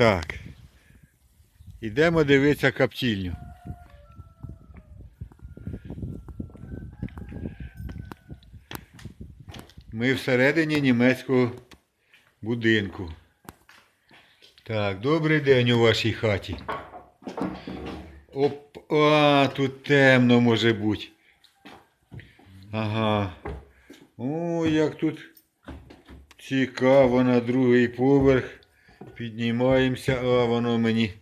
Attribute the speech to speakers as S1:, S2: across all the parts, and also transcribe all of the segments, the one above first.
S1: Так. Ідемо дивитися каптільню. Ми всередині німецького будинку. Так, добрий день у вашій хаті. Оп, а, тут темно може бути. Ага. О, як тут цікаво на другий поверх. Піднімаємося, а воно мені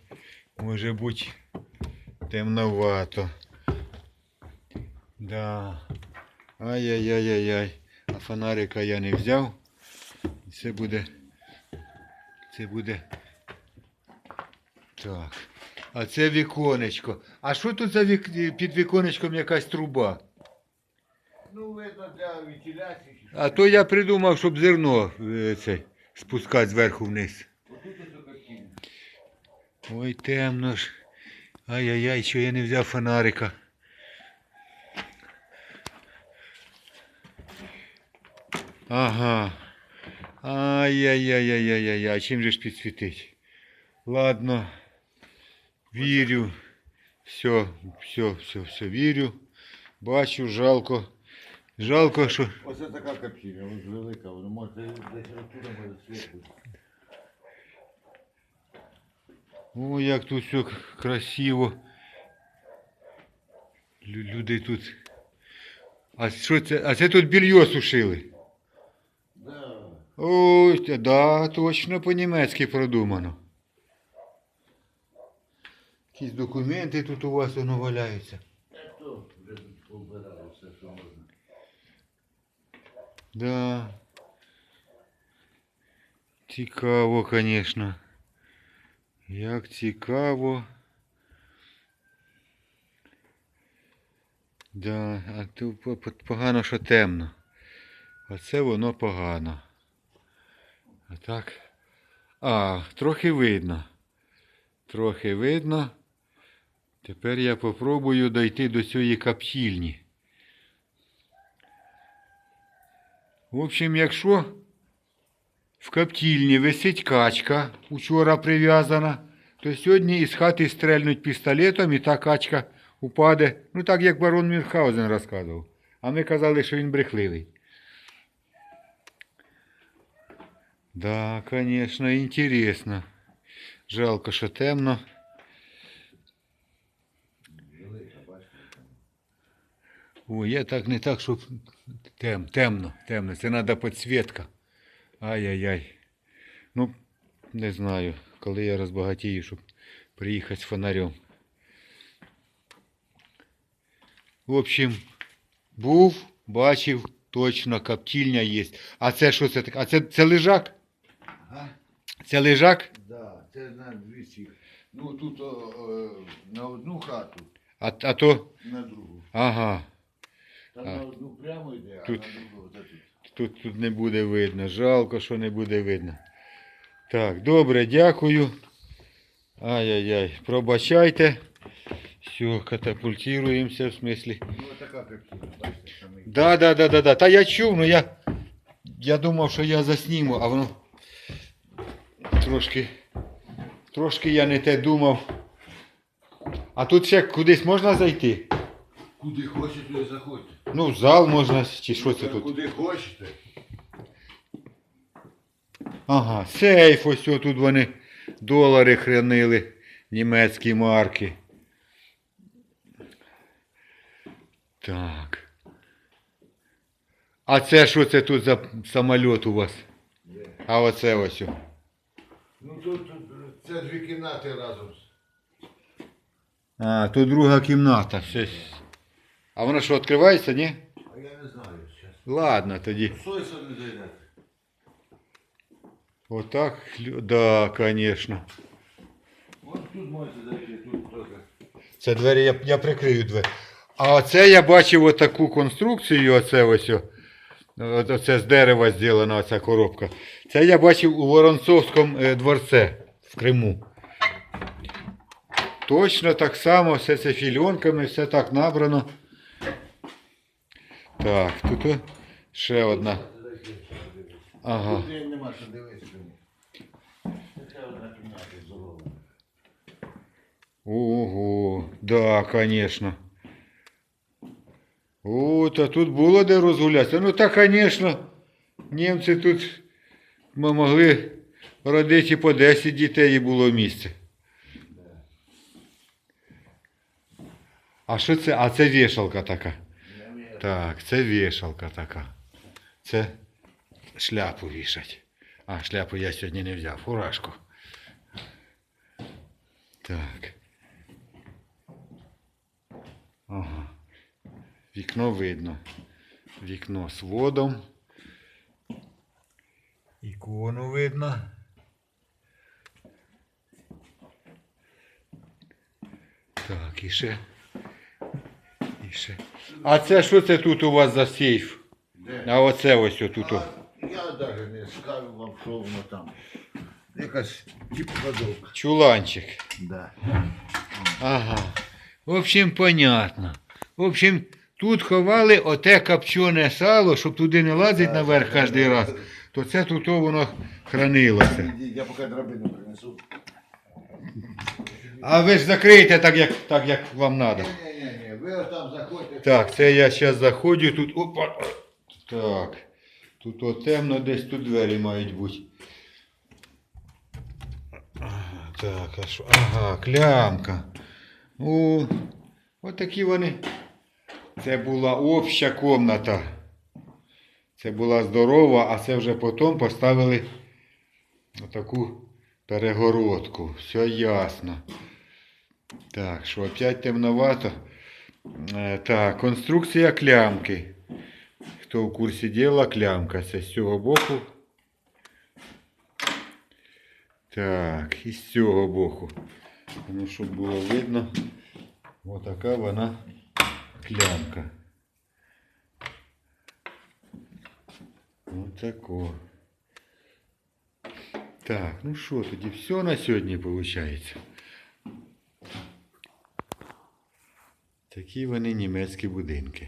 S1: може бути темновато. Да. Ай-яй-яй-яй-яй. А фонарика я не взяв. Це буде. Це буде. Так. А це віконечко. А що тут за вік... під віконечком якась труба?
S2: Ну, видно, для вентиляції.
S1: А то я придумав, щоб зерно е, цей, спускати зверху вниз. Ой, темно ж. Ай-яй-яй, що я не взяв фонарика. Ага. Ай-яй-яй-яй-яй-яй. Чим же ж підсвітить? Ладно. Вірю. Все, все, все, все, вірю. Бачу, жалко. Жалко, що.
S2: Оце така картина, ось велика, воно може десь оттуда може світ бути.
S1: О, як тут все красиво. Люди тут. А що це? А це тут більйо сушили.
S2: Да.
S1: Ой, та да, точно по-німецьки продумано. Якісь документи тут у вас воно валяються. Да. Цікаво, звісно. Як цікаво. Да, а тут по- по- погано, що темно. Оце воно погано. А так. А, трохи видно. Трохи видно. Тепер я попробую дойти до цієї каптільні. В общем, якщо в коптільні висить качка, учора прив'язана, то сьогодні із хати стрельнуть пістолетом і та качка упаде. Ну так як барон Мюнхгаузен розказував. А ми казали, що він брехливий. Да, конечно, интересно. Жалко, що темно. Ой, я так не так, щоб тем, темно, темно. Це треба підсвітка. Ай-яй-яй. Ну, не знаю, коли я розбагатію, щоб приїхати з фонарем. В общем, був, бачив, точно, коптільня є. А це що це таке? А це, це лежак?
S2: Ага.
S1: Це лежак?
S2: Да, це на дві ці. Ну тут о, о, на одну хату,
S1: А, а то.
S2: на другу.
S1: Ага.
S2: Там
S1: А.
S2: на одну прямо йде, а
S1: Тут-
S2: на другу тут.
S1: Тут, тут не буде видно. Жалко, що не буде видно. Так, добре, дякую. Ай-яй-яй, пробачайте. Все, катапультуємося в смислі.
S2: Ну така бачите.
S1: Да, да, да, да, да. Та я чув, ну я. Я думав, що я засніму, а воно трошки. Трошки я не те думав. А тут ще кудись можна зайти?
S2: Куди хочете, туди заходьте.
S1: Ну, в зал можна, чи що це тут?
S2: Куди хочете.
S1: Ага, сейф ось тут вони долари хранили, німецькі марки. Так. А це що це тут за самоліт у вас? А оце ось.
S2: Ну тут, тут це дві кімнати разом.
S1: А, тут друга кімната. Щось. А вона що, відкривається, ні?
S2: А я не знаю зараз.
S1: Ладно, тоді.
S2: Сойса не зайдете.
S1: Отак. хлю- Да, звісно.
S2: От тут можете зайти, тут трохи.
S1: Це двері я, я прикрию двері. А оце я бачив отаку конструкцію, оце ось. о. От- Оце з дерева зроблена оця коробка. Це я бачив у Воронцовському е, дворце в Криму. Точно так само, все це фільонками, все так набрано. Так, тут ще одна. Ага.
S2: Тут нема що дивитися. Це одна кімната здорова.
S1: Ого, да, конечно. О, та тут було де розгулятися. Ну так, звісно, німці тут ми могли родити по 10 дітей і було місце. А що це? А це вішалка така. Так, це вішалка така. Це шляпу вішать. А, шляпу я сьогодні не взяв, фуражку. Так. Ага. Вікно видно. Вікно з водом. Ікону видно. Так, і ще. І. А це що це тут у вас за сейф?
S2: Де?
S1: А оце ось отут.
S2: А я навіть не скажу вам, що воно там. Якась типу.
S1: Чуланчик.
S2: Да.
S1: Ага. В общем, понятно. В общем, тут ховали оте копчене сало, щоб туди не лазить наверх кожен раз. То це тут воно хранилося.
S2: Я поки драбину принесу.
S1: А ви ж закриєте так, як, так, як вам треба.
S2: Ні-ні-ні, там заходьте.
S1: Так, це я зараз заходжу тут. Опа. Так. Тут о, темно, десь тут двері мають бути. Так, а що? Ага, клямка. О, отакі вони. Це була обща комната. Це була здорова, а це вже потім поставили отаку перегородку. Все ясно. Так, що опять темновато. Е, Так, конструкція клямки. Хто в курсі діла, клямка. Це з цього боку. Так, і з цього боку. Ну, щоб було видно. Отака вона клямка. Отако. Так, ну що, тоді все на сьогодні виходить. Такі вони німецькі будинки.